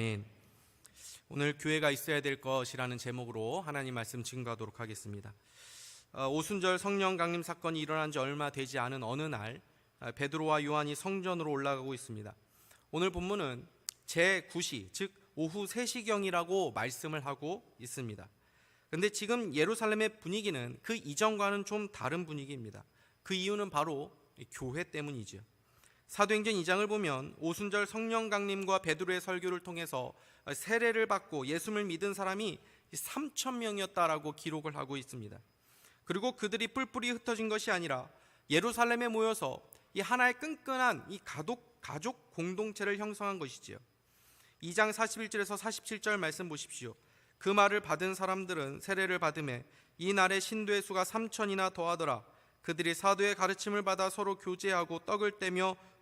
아멘. 오늘 교회가 있어야 될 것이라는 제목으로 하나님 말씀 증거하도록 하겠습니다. 어, 오순절 성령 강림 사건이 일어난 지 얼마 되지 않은 어느 날 어, 베드로와 요한이 성전으로 올라가고 있습니다. 오늘 본문은 제 9시 즉 오후 3시경이라고 말씀을 하고 있습니다. 근데 지금 예루살렘의 분위기는 그 이전과는 좀 다른 분위기입니다. 그 이유는 바로 이 교회 때문이죠. 사도행전 2장을 보면 오순절 성령 강림과 베드로의 설교를 통해서 세례를 받고 예수를 믿은 사람이 3천 명이었다라고 기록을 하고 있습니다. 그리고 그들이 뿔뿔이 흩어진 것이 아니라 예루살렘에 모여서 이 하나의 끈끈한 이 가족 가족 공동체를 형성한 것이지요. 2장 41절에서 47절 말씀 보십시오. 그 말을 받은 사람들은 세례를 받음에 이 날에 신도의 수가 3천이나 더하더라. 그들이 사도의 가르침을 받아 서로 교제하고 떡을 떼며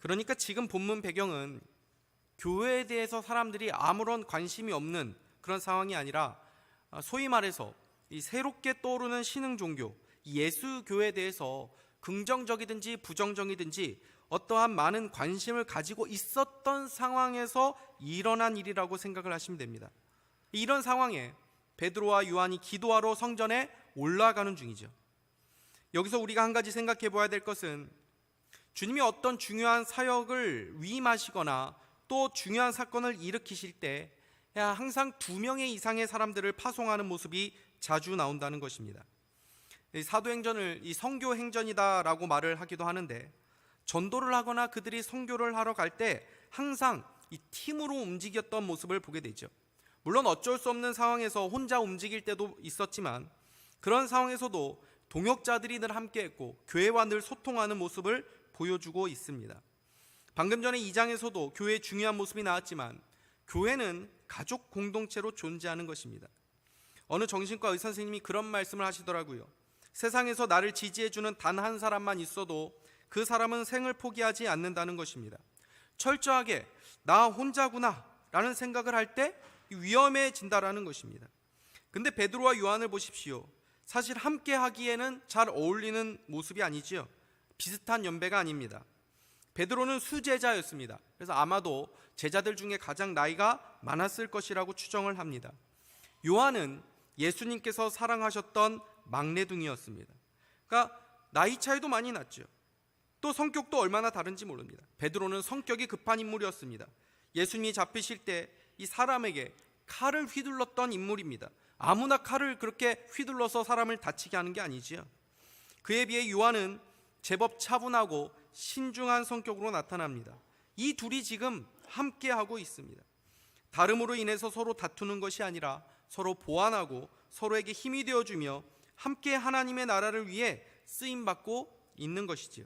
그러니까 지금 본문 배경은 교회에 대해서 사람들이 아무런 관심이 없는 그런 상황이 아니라 아, 소위 말해서 이 새롭게 떠오르는 신흥 종교 예수 교회에 대해서 긍정적이든지 부정적이든지 어떠한 많은 관심을 가지고 있었던 상황에서 일어난 일이라고 생각을 하시면 됩니다. 이런 상황에 베드로와 요한이 기도하러 성전에 올라가는 중이죠. 여기서 우리가 한 가지 생각해 봐야 될 것은 주님이 어떤 중요한 사역을 위임하시거나 또 중요한 사건을 일으키실 때 항상 두 명의 이상의 사람들을 파송하는 모습이 자주 나온다는 것입니다. 이 사도행전을 이 성교 행전이다라고 말을 하기도 하는데 전도를 하거나 그들이 성교를 하러 갈 때 항상 이 팀으로 움직였던 모습을 보게 되죠. 물론 어쩔 수 없는 상황에서 혼자 움직일 때도 있었지만 그런 상황에서도 동역자들이 늘 함께했고 교회와 늘 소통하는 모습을 보여주고 있습니다. 방금 전에 2장에서도 교회의 중요한 모습이 나왔지만 교회는 가족 공동체로 존재하는 것입니다. 어느 정신과 의사 선생님이 그런 말씀을 하시더라고요. 세상에서 나를 지지해 주는 단 한 사람만 있어도 그 사람은 생을 포기하지 않는다는 것입니다. 철저하게 나 혼자구나 라는 생각을 할 때 위험해진다라는 것입니다. 근데 베드로와 요한을 보십시오. 사실 함께 하기에는 잘 어울리는 모습이 아니지요. 비슷한 연배가 아닙니다. 베드로는 수제자였습니다. 그래서 아마도 제자들 중에 가장 나이가 많았을 것이라고 추정을 합니다. 요한은 예수님께서 사랑하셨던 막내둥이였습니다. 그러니까 나이 차이도 많이 났죠. 또 성격도 얼마나 다른지 모릅니다. 베드로는 성격이 급한 인물이었습니다. 예수님이 잡히실 때 이 사람에게 칼을 휘둘렀던 인물입니다. 아무나 칼을 그렇게 휘둘러서 사람을 다치게 하는 게 아니지요. 그에 비해 요한은 제법 차분하고 신중한 성격으로 나타납니다. 이 둘이 지금 함께 하고 있습니다. 다름으로 인해서 서로 다투는 것이 아니라 서로 보완하고 서로에게 힘이 되어 주며 함께 하나님의 나라를 위해 쓰임 받고 있는 것이지요.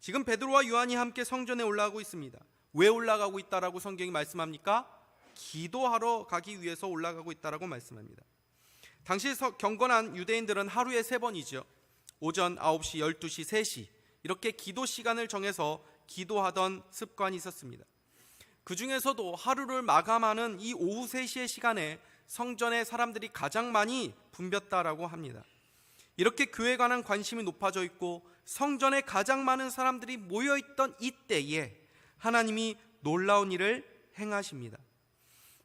지금 베드로와 요한이 함께 성전에 올라가고 있습니다. 왜 올라가고 있다라고 성경이 말씀합니까? 기도하러 가기 위해서 올라가고 있다라고 말씀합니다. 당시 경건한 유대인들은 하루에 세 번이죠. 오전 9시, 12시, 3시 이렇게 기도 시간을 정해서 기도하던 습관이 있었습니다. 그 중에서도 하루를 마감하는 이 오후 3시의 시간에 성전에 사람들이 가장 많이 붐볐다라고 합니다. 이렇게 교회에 관한 관심이 높아져 있고 성전에 가장 많은 사람들이 모여 있던 이때에 하나님이 놀라운 일을 행하십니다.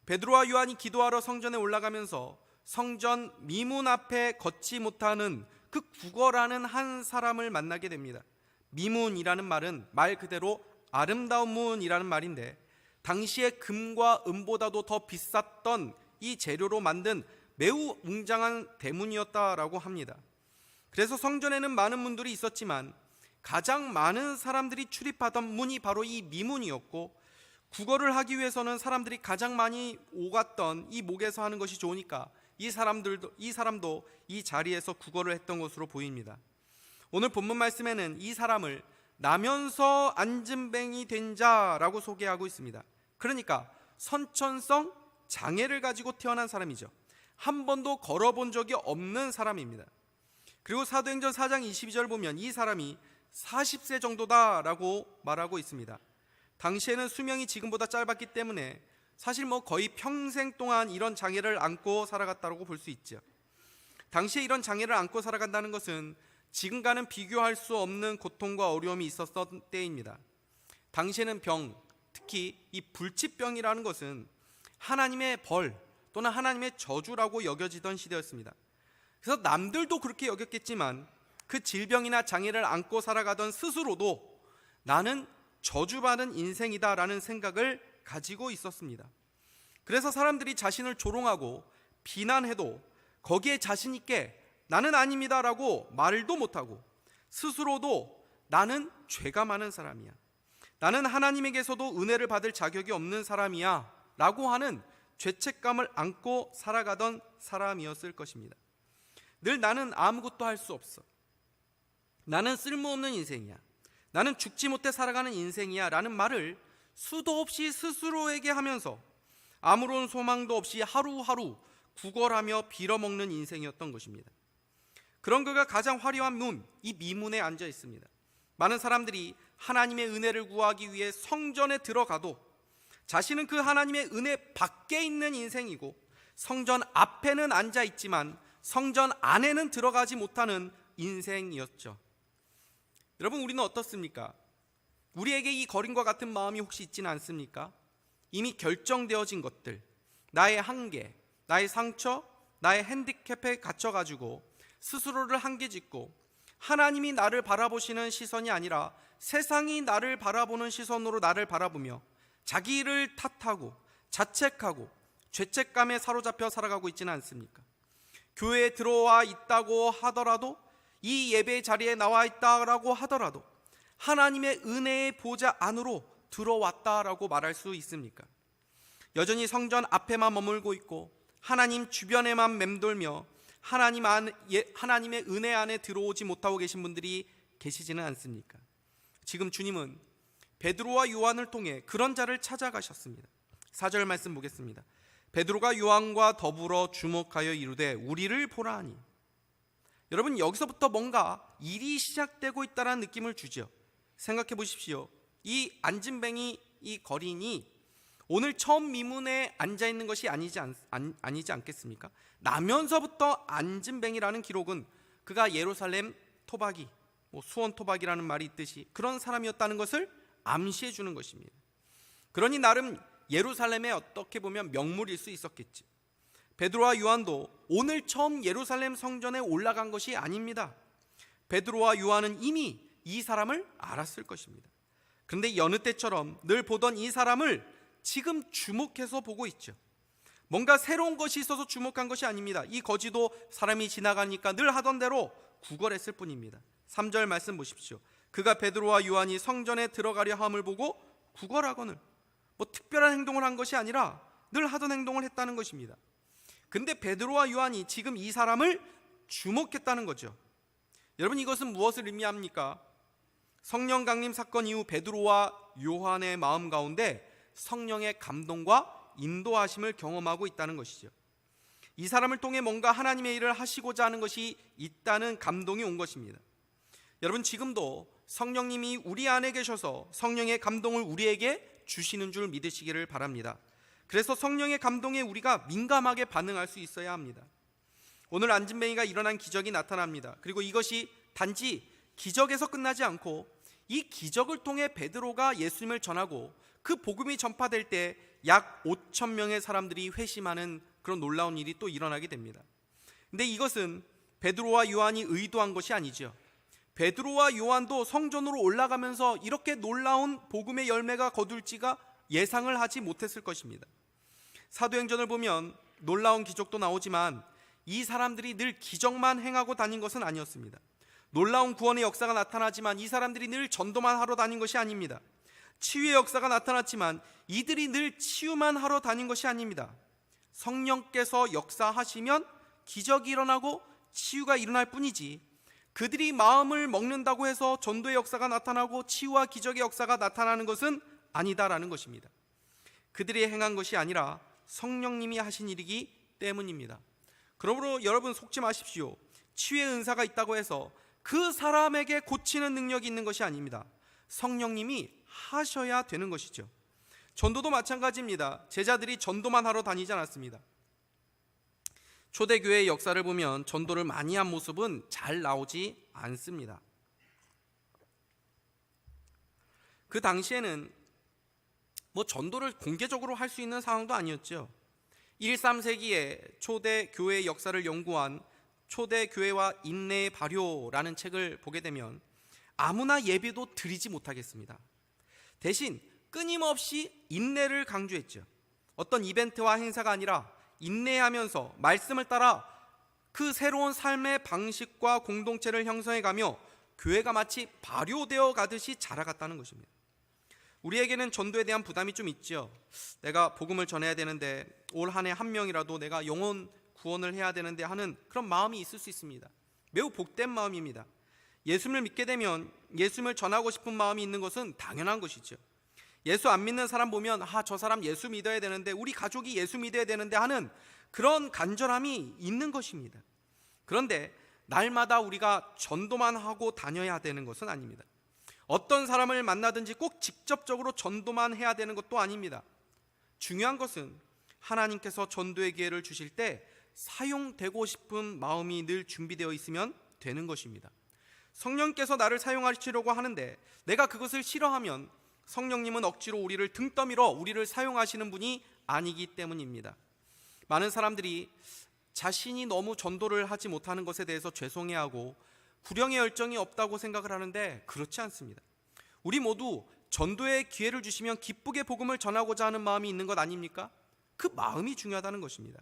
베드로와 요한이 기도하러 성전에 올라가면서 성전 미문 앞에 걷지 못하는 그 구걸하는 한 사람을 만나게 됩니다. 미문이라는 말은 말 그대로 아름다운 문이라는 말인데 당시에 금과 은보다도 더 비쌌던 이 재료로 만든 매우 웅장한 대문이었다라고 합니다. 그래서 성전에는 많은 문들이 있었지만 가장 많은 사람들이 출입하던 문이 바로 이 미문이었고 국어를 하기 위해서는 사람들이 가장 많이 오갔던 이 목에서 하는 것이 좋으니까 이 사람들도 이 사람도 이 자리에서 국어를 했던 것으로 보입니다. 오늘 본문 말씀에는 이 사람을 나면서 앉은뱅이 된 자라고 소개하고 있습니다. 그러니까 선천성 장애를 가지고 태어난 사람이죠. 한 번도 걸어본 적이 없는 사람입니다. 그리고 사도행전 4장 22절 보면 이 사람이 40세 정도다라고 말하고 있습니다. 당시에는 수명이 지금보다 짧았기 때문에 사실 뭐 거의 평생 동안 이런 장애를 안고 살아갔다고 볼 수 있죠. 당시에 이런 장애를 안고 살아간다는 것은 지금과는 비교할 수 없는 고통과 어려움이 있었던 때입니다. 당시에는 병, 특히 이 불치병이라는 것은 하나님의 벌 또는 하나님의 저주라고 여겨지던 시대였습니다. 그래서 남들도 그렇게 여겼겠지만 그 질병이나 장애를 안고 살아가던 스스로도 나는 저주받은 인생이다라는 생각을 가지고 있었습니다. 그래서 사람들이 자신을 조롱하고 비난해도 거기에 자신 있게 나는 아닙니다라고 말도 못하고 스스로도 나는 죄가 많은 사람이야. 나는 하나님에게서도 은혜를 받을 자격이 없는 사람이야. 라고 하는 죄책감을 안고 살아가던 사람이었을 것입니다. 늘 나는 아무것도 할 수 없어. 나는 쓸모없는 인생이야. 나는 죽지 못해 살아가는 인생이야. 라는 말을 수도 없이 스스로에게 하면서 아무런 소망도 없이 하루하루 구걸하며 빌어먹는 인생이었던 것입니다. 그런 그가 가장 화려한 문, 이 미문에 앉아 있습니다. 많은 사람들이 하나님의 은혜를 구하기 위해 성전에 들어가도 자신은 그 하나님의 은혜 밖에 있는 인생이고 성전 앞에는 앉아 있지만 성전 안에는 들어가지 못하는 인생이었죠. 여러분 우리는 어떻습니까? 우리에게 이 거린과 같은 마음이 혹시 있지는 않습니까? 이미 결정되어진 것들, 나의 한계, 나의 상처, 나의 핸디캡에 갇혀가지고 스스로를 한계 짓고 하나님이 나를 바라보시는 시선이 아니라 세상이 나를 바라보는 시선으로 나를 바라보며 자기를 탓하고 자책하고 죄책감에 사로잡혀 살아가고 있지는 않습니까? 교회에 들어와 있다고 하더라도 이 예배 자리에 나와 있다라고 하더라도 하나님의 은혜의 보좌 안으로 들어왔다라고 말할 수 있습니까? 여전히 성전 앞에만 머물고 있고 하나님 주변에만 맴돌며 하나님 안, 예, 하나님의 은혜 안에 들어오지 못하고 계신 분들이 계시지는 않습니까? 지금 주님은 베드로와 요한을 통해 그런 자를 찾아가셨습니다. 4절 말씀 보겠습니다. 베드로가 요한과 더불어 주목하여 이르되 우리를 보라 하니 여러분 여기서부터 뭔가 일이 시작되고 있다는 느낌을 주죠. 생각해 보십시오. 이 안진뱅이 이 거린이 오늘 처음 미문에 앉아 있는 것이 아니지 않, 아니, 아니지 않겠습니까? 나면서부터 안진뱅이라는 기록은 그가 예루살렘 토박이, 뭐 수원 토박이라는 말이 있듯이 그런 사람이었다는 것을 암시해 주는 것입니다. 그러니 나름 예루살렘에 어떻게 보면 명물일 수 있었겠지. 베드로와 요한도 오늘 처음 예루살렘 성전에 올라간 것이 아닙니다. 베드로와 요한은 이미 이 사람을 알았을 것입니다. 그런데 여느 때처럼 늘 보던 이 사람을 지금 주목해서 보고 있죠. 뭔가 새로운 것이 있어서 주목한 것이 아닙니다. 이 거지도 사람이 지나가니까 늘 하던 대로 구걸했을 뿐입니다. 3절 말씀 보십시오. 그가 베드로와 요한이 성전에 들어가려 함을 보고 구걸하거늘 뭐 특별한 행동을 한 것이 아니라 늘 하던 행동을 했다는 것입니다. 근데 베드로와 요한이 지금 이 사람을 주목했다는 거죠. 여러분 이것은 무엇을 의미합니까? 성령 강림 사건 이후 베드로와 요한의 마음 가운데 성령의 감동과 인도하심을 경험하고 있다는 것이죠. 이 사람을 통해 뭔가 하나님의 일을 하시고자 하는 것이 있다는 감동이 온 것입니다. 여러분 지금도 성령님이 우리 안에 계셔서 성령의 감동을 우리에게 주시는 줄 믿으시기를 바랍니다. 그래서 성령의 감동에 우리가 민감하게 반응할 수 있어야 합니다. 오늘 안진뱅이가 일어난 기적이 나타납니다. 그리고 이것이 단지 기적에서 끝나지 않고 이 기적을 통해 베드로가 예수님을 전하고 그 복음이 전파될 때 약 5천 명의 사람들이 회심하는 그런 놀라운 일이 또 일어나게 됩니다. 근데 이것은 베드로와 요한이 의도한 것이 아니죠. 베드로와 요한도 성전으로 올라가면서 이렇게 놀라운 복음의 열매가 거둘지가 예상을 하지 못했을 것입니다. 사도행전을 보면 놀라운 기적도 나오지만 이 사람들이 늘 기적만 행하고 다닌 것은 아니었습니다. 놀라운 구원의 역사가 나타나지만 이 사람들이 늘 전도만 하러 다닌 것이 아닙니다. 치유의 역사가 나타났지만 이들이 늘 치유만 하러 다닌 것이 아닙니다. 성령께서 역사하시면 기적이 일어나고 치유가 일어날 뿐이지 그들이 마음을 먹는다고 해서 전도의 역사가 나타나고 치유와 기적의 역사가 나타나는 것은 아니다라는 것입니다. 그들이 행한 것이 아니라 성령님이 하신 일이기 때문입니다. 그러므로 여러분 속지 마십시오. 치유의 은사가 있다고 해서 그 사람에게 고치는 능력이 있는 것이 아닙니다. 성령님이 하셔야 되는 것이죠. 전도도 마찬가지입니다. 제자들이 전도만 하러 다니지 않았습니다. 초대교회의 역사를 보면 전도를 많이 한 모습은 잘 나오지 않습니다. 그 당시에는 뭐 전도를 공개적으로 할 수 있는 상황도 아니었죠. 1, 3세기에 초대 교회의 역사를 연구한 초대 교회와 인내의 발효라는 책을 보게 되면 아무나 예배도 드리지 못하겠습니다. 대신 끊임없이 인내를 강조했죠. 어떤 이벤트와 행사가 아니라 인내하면서 말씀을 따라 그 새로운 삶의 방식과 공동체를 형성해 가며 교회가 마치 발효되어 가듯이 자라갔다는 것입니다. 우리에게는 전도에 대한 부담이 좀 있죠. 내가 복음을 전해야 되는데 올 한 해 한 명이라도 내가 영혼 구원을 해야 되는데 하는 그런 마음이 있을 수 있습니다. 매우 복된 마음입니다. 예수를 믿게 되면 예수를 전하고 싶은 마음이 있는 것은 당연한 것이죠. 예수 안 믿는 사람 보면 아 저 사람 예수 믿어야 되는데 우리 가족이 예수 믿어야 되는데 하는 그런 간절함이 있는 것입니다. 그런데 날마다 우리가 전도만 하고 다녀야 되는 것은 아닙니다. 어떤 사람을 만나든지 꼭 직접적으로 전도만 해야 되는 것도 아닙니다. 중요한 것은 하나님께서 전도의 기회를 주실 때 사용되고 싶은 마음이 늘 준비되어 있으면 되는 것입니다. 성령께서 나를 사용하시려고 하는데 내가 그것을 싫어하면 성령님은 억지로 우리를 등 떠밀어 우리를 사용하시는 분이 아니기 때문입니다. 많은 사람들이 자신이 너무 전도를 하지 못하는 것에 대해서 죄송해하고 불령의 열정이 없다고 생각을 하는데 그렇지 않습니다. 우리 모두 전도의 기회를 주시면 기쁘게 복음을 전하고자 하는 마음이 있는 것 아닙니까? 그 마음이 중요하다는 것입니다.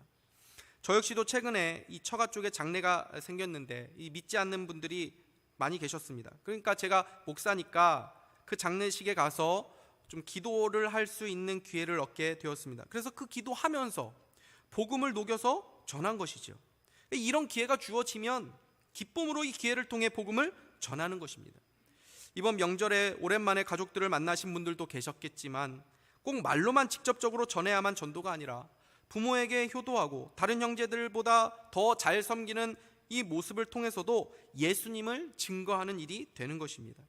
저 역시도 최근에 이 처가 쪽에 장례가 생겼는데 이 믿지 않는 분들이 많이 계셨습니다. 그러니까 제가 목사니까 그 장례식에 가서 좀 기도를 할 수 있는 기회를 얻게 되었습니다. 그래서 그 기도하면서 복음을 녹여서 전한 것이죠. 이런 기회가 주어지면 기쁨으로 이 기회를 통해 복음을 전하는 것입니다. 이번 명절에 오랜만에 가족들을 만나신 분들도 계셨겠지만 꼭 말로만 직접적으로 전해야만 전도가 아니라 부모에게 효도하고 다른 형제들보다 더 잘 섬기는 이 모습을 통해서도 예수님을 증거하는 일이 되는 것입니다.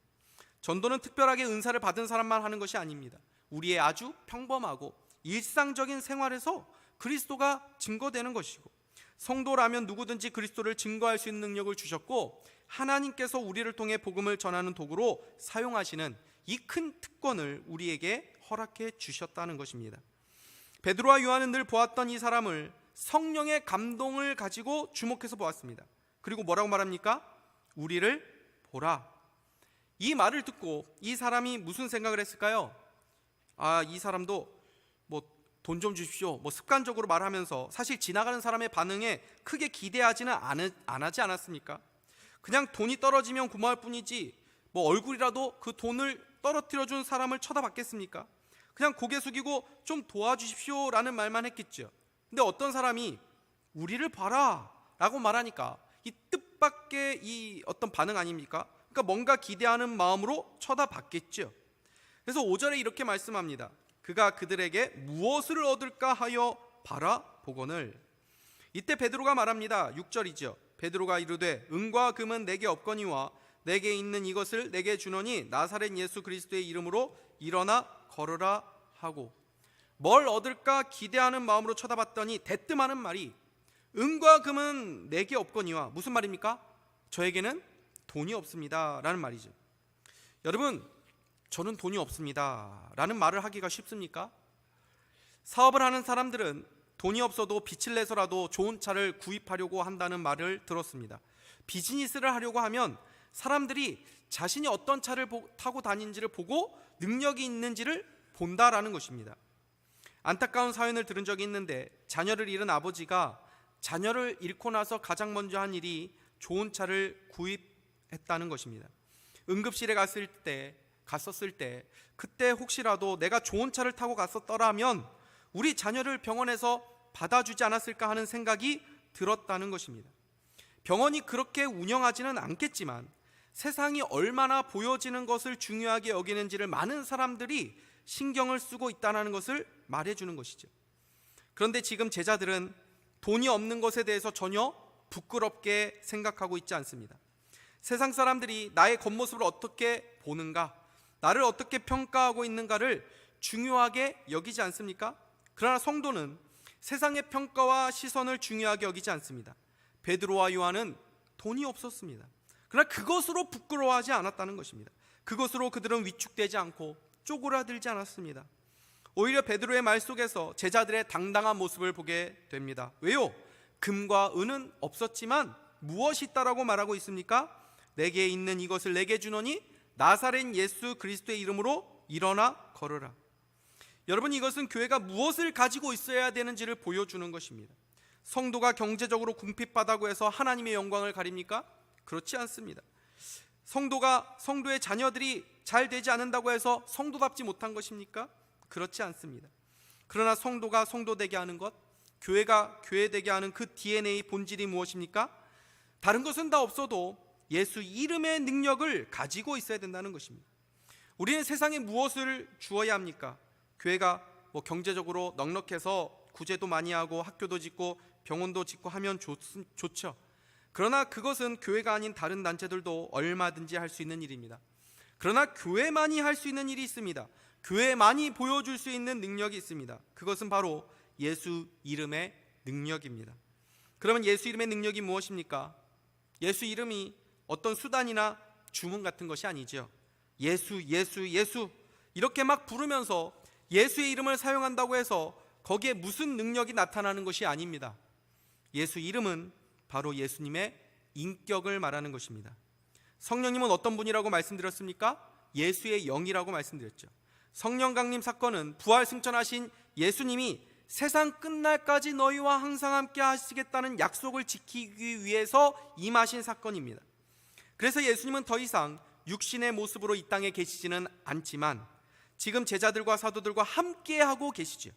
전도는 특별하게 은사를 받은 사람만 하는 것이 아닙니다. 우리의 아주 평범하고 일상적인 생활에서 그리스도가 증거되는 것이고 성도라면 누구든지 그리스도를 증거할 수 있는 능력을 주셨고 하나님께서 우리를 통해 복음을 전하는 도구로 사용하시는 이 큰 특권을 우리에게 허락해 주셨다는 것입니다. 베드로와 요한은 늘 보았던 이 사람을 성령의 감동을 가지고 주목해서 보았습니다. 그리고 뭐라고 말합니까? 우리를 보라. 이 말을 듣고 이 사람이 무슨 생각을 했을까요? 아, 이 사람도 뭐 돈 좀 주십시오. 뭐 습관적으로 말하면서 사실 지나가는 사람의 반응에 크게 기대하지는 않, 안 하지 않았습니까? 그냥 돈이 떨어지면 고마울 뿐이지 뭐 얼굴이라도 그 돈을 떨어뜨려 준 사람을 쳐다봤겠습니까? 그냥 고개 숙이고 좀 도와주십시오 라는 말만 했겠죠. 근데 어떤 사람이 우리를 봐라 라고 말하니까 이 뜻밖의 이 어떤 반응 아닙니까? 그러니까 뭔가 기대하는 마음으로 쳐다봤겠죠. 그래서 5절에 이렇게 말씀합니다. 그가 그들에게 무엇을 얻을까 하여 바라보거늘 이때 베드로가 말합니다. 6절이죠. 베드로가 이르되 은과 금은 내게 없거니와 내게 있는 이것을 내게 주노니 나사렛 예수 그리스도의 이름으로 일어나 걸으라 하고 뭘 얻을까 기대하는 마음으로 쳐다봤더니 대뜸 하는 말이 은과 금은 내게 없거니와 무슨 말입니까? 저에게는 돈이 없습니다 라는 말이죠. 여러분, 저는 돈이 없습니다 라는 말을 하기가 쉽습니까? 사업을 하는 사람들은 돈이 없어도 빚을 내서라도 좋은 차를 구입하려고 한다는 말을 들었습니다. 비즈니스를 하려고 하면 사람들이 자신이 어떤 차를 타고 다니는지를 보고 능력이 있는지를 본다라는 것입니다. 안타까운 사연을 들은 적이 있는데 자녀를 잃은 아버지가 자녀를 잃고 나서 가장 먼저 한 일이 좋은 차를 구입했다는 것입니다. 응급실에 갔을 때 갔었을 때 그때 혹시라도 내가 좋은 차를 타고 갔었더라면 우리 자녀를 병원에서 받아주지 않았을까 하는 생각이 들었다는 것입니다. 병원이 그렇게 운영하지는 않겠지만 세상이 얼마나 보여지는 것을 중요하게 여기는지를 많은 사람들이 신경을 쓰고 있다는 것을 말해주는 것이죠. 그런데 지금 제자들은 돈이 없는 것에 대해서 전혀 부끄럽게 생각하고 있지 않습니다. 세상 사람들이 나의 겉모습을 어떻게 보는가, 나를 어떻게 평가하고 있는가를 중요하게 여기지 않습니까? 그러나 성도는 세상의 평가와 시선을 중요하게 여기지 않습니다. 베드로와 요한은 돈이 없었습니다. 그러나 그것으로 부끄러워하지 않았다는 것입니다. 그것으로 그들은 위축되지 않고 쪼그라들지 않았습니다. 오히려 베드로의 말 속에서 제자들의 당당한 모습을 보게 됩니다. 왜요? 금과 은은 없었지만 무엇이 있다라고 말하고 있습니까? 내게 있는 이것을 내게 주노니 나사렛 예수 그리스도의 이름으로 일어나 걸으라. 여러분 이것은 교회가 무엇을 가지고 있어야 되는지를 보여주는 것입니다. 성도가 경제적으로 궁핍하다고 해서 하나님의 영광을 가립니까? 그렇지 않습니다. 성도가 성도의 자녀들이 잘 되지 않는다고 해서 성도답지 못한 것입니까? 그렇지 않습니다. 그러나 성도가 성도 되게 하는 것, 교회가 교회 되게 하는 그 DNA 본질이 무엇입니까? 다른 것은 다 없어도 예수 이름의 능력을 가지고 있어야 된다는 것입니다. 우리는 세상에 무엇을 주어야 합니까? 교회가 뭐 경제적으로 넉넉해서 구제도 많이 하고 학교도 짓고 병원도 짓고 하면 좋, 좋죠. 그러나 그것은 교회가 아닌 다른 단체들도 얼마든지 할 수 있는 일입니다. 그러나 교회만이 할 수 있는 일이 있습니다. 교회만이 보여줄 수 있는 능력이 있습니다. 그것은 바로 예수 이름의 능력입니다. 그러면 예수 이름의 능력이 무엇입니까? 예수 이름이 어떤 수단이나 주문 같은 것이 아니죠. 예수, 예수, 예수 이렇게 막 부르면서 예수의 이름을 사용한다고 해서 거기에 무슨 능력이 나타나는 것이 아닙니다. 예수 이름은 바로 예수님의 인격을 말하는 것입니다. 성령님은 어떤 분이라고 말씀드렸습니까? 예수의 영이라고 말씀드렸죠. 성령 강림 사건은 부활 승천하신 예수님이 세상 끝날까지 너희와 항상 함께 하시겠다는 약속을 지키기 위해서 임하신 사건입니다. 그래서 예수님은 더 이상 육신의 모습으로 이 땅에 계시지는 않지만 지금 제자들과 사도들과 함께 하고 계시죠.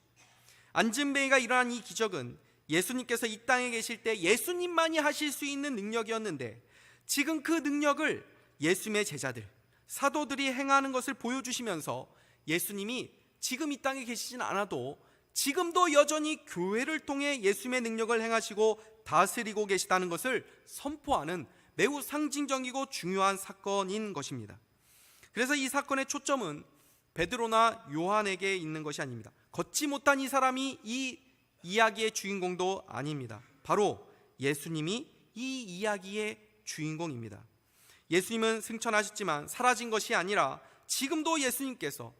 안진뱅이가 일어난 이 기적은 예수님께서 이 땅에 계실 때 예수님만이 하실 수 있는 능력이었는데 지금 그 능력을 예수님의 제자들, 사도들이 행하는 것을 보여주시면서 예수님이 지금 이 땅에 계시진 않아도 지금도 여전히 교회를 통해 예수님의 능력을 행하시고 다스리고 계시다는 것을 선포하는 매우 상징적이고 중요한 사건인 것입니다. 그래서 이 사건의 초점은 베드로나 요한에게 있는 것이 아닙니다. 걷지 못한 이 사람이 이 이야기의 주인공도 아닙니다. 바로 예수님이 이 이야기의 주인공입니다. 예수님은 승천하셨지만 사라진 것이 아니라 지금도 예수님께서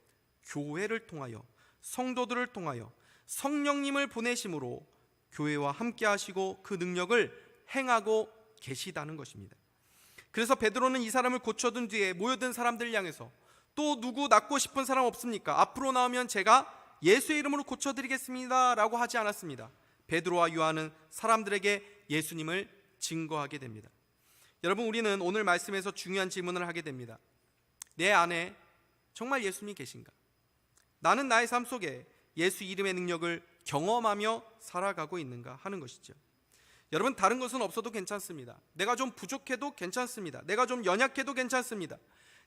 교회를 통하여 성도들을 통하여 성령님을 보내심으로 교회와 함께 하시고 그 능력을 행하고 계시다는 것입니다. 그래서 베드로는 이 사람을 고쳐둔 뒤에 모여든 사람들 향해서 또 누구 낫고 싶은 사람 없습니까? 앞으로 나오면 제가 예수의 이름으로 고쳐드리겠습니다라고 하지 않았습니다. 베드로와 요한은 사람들에게 예수님을 증거하게 됩니다. 여러분 우리는 오늘 말씀에서 중요한 질문을 하게 됩니다. 내 안에 정말 예수님이 계신가? 나는 나의 삶 속에 예수 이름의 능력을 경험하며 살아가고 있는가 하는 것이죠. 여러분 다른 것은 없어도 괜찮습니다. 내가 좀 부족해도 괜찮습니다. 내가 좀 연약해도 괜찮습니다.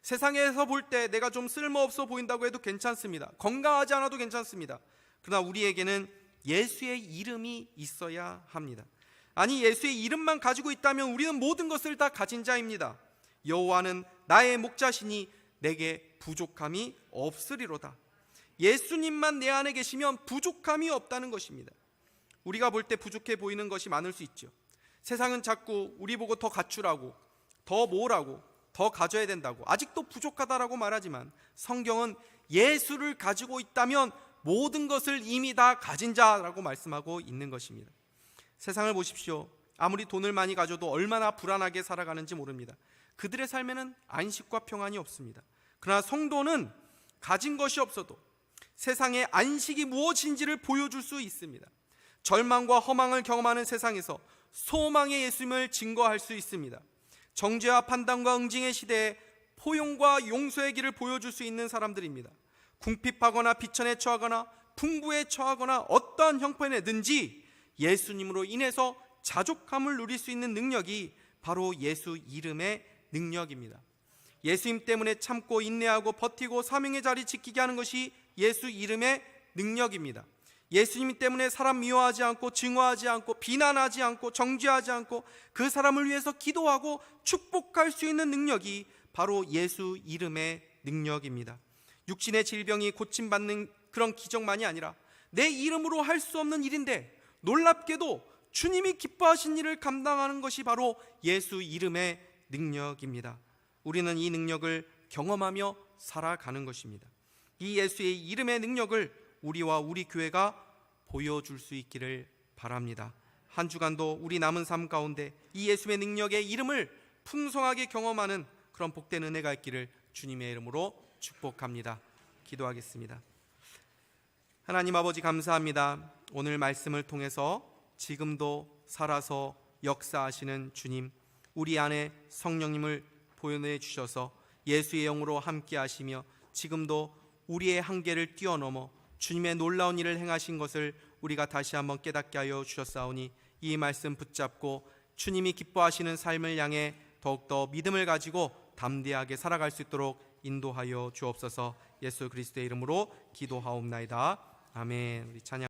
세상에서 볼 때 내가 좀 쓸모없어 보인다고 해도 괜찮습니다. 건강하지 않아도 괜찮습니다. 그러나 우리에게는 예수의 이름이 있어야 합니다. 아니 예수의 이름만 가지고 있다면 우리는 모든 것을 다 가진 자입니다. 여호와는 나의 목자시니 내게 부족함이 없으리로다. 예수님만 내 안에 계시면 부족함이 없다는 것입니다. 우리가 볼 때 부족해 보이는 것이 많을 수 있죠. 세상은 자꾸 우리 보고 더 갖추라고, 더 모으라고, 더 가져야 된다고, 아직도 부족하다라고 말하지만 성경은 예수를 가지고 있다면 모든 것을 이미 다 가진 자라고 말씀하고 있는 것입니다. 세상을 보십시오. 아무리 돈을 많이 가져도 얼마나 불안하게 살아가는지 모릅니다. 그들의 삶에는 안식과 평안이 없습니다. 그러나 성도는 가진 것이 없어도 세상의 안식이 무엇인지를 보여줄 수 있습니다. 절망과 허망을 경험하는 세상에서 소망의 예수님을 증거할 수 있습니다. 정죄와 판단과 응징의 시대에 포용과 용서의 길을 보여줄 수 있는 사람들입니다. 궁핍하거나 비천에 처하거나 풍부에 처하거나 어떠한 형편에든지 예수님으로 인해서 자족함을 누릴 수 있는 능력이 바로 예수 이름의 능력입니다. 예수님 때문에 참고 인내하고 버티고 사명의 자리 지키게 하는 것이 예수 이름의 능력입니다. 예수님 때문에 사람 미워하지 않고 증오하지 않고 비난하지 않고 정죄하지 않고 그 사람을 위해서 기도하고 축복할 수 있는 능력이 바로 예수 이름의 능력입니다. 육신의 질병이 고침받는 그런 기적만이 아니라 내 이름으로 할 수 없는 일인데 놀랍게도 주님이 기뻐하신 일을 감당하는 것이 바로 예수 이름의 능력입니다. 우리는 이 능력을 경험하며 살아가는 것입니다. 이 예수의 이름의 능력을 우리와 우리 교회가 보여줄 수 있기를 바랍니다. 한 주간도 우리 남은 삶 가운데 이 예수의 능력의 이름을 풍성하게 경험하는 그런 복된 은혜가 있기를 주님의 이름으로 축복합니다. 기도하겠습니다. 하나님 아버지 감사합니다. 오늘 말씀을 통해서 지금도 살아서 역사하시는 주님, 우리 안에 성령님을 보여내 주셔서 예수의 영으로 함께 하시며 지금도 우리의 한계를 뛰어넘어 주님의 놀라운 일을 행하신 것을 우리가 다시 한번 깨닫게 하여 주셨사오니 이 말씀 붙잡고 주님이 기뻐하시는 삶을 향해 더욱더 믿음을 가지고 담대하게 살아갈 수 있도록 인도하여 주옵소서 예수 그리스도의 이름으로 기도하옵나이다. 아멘. 우리 찬양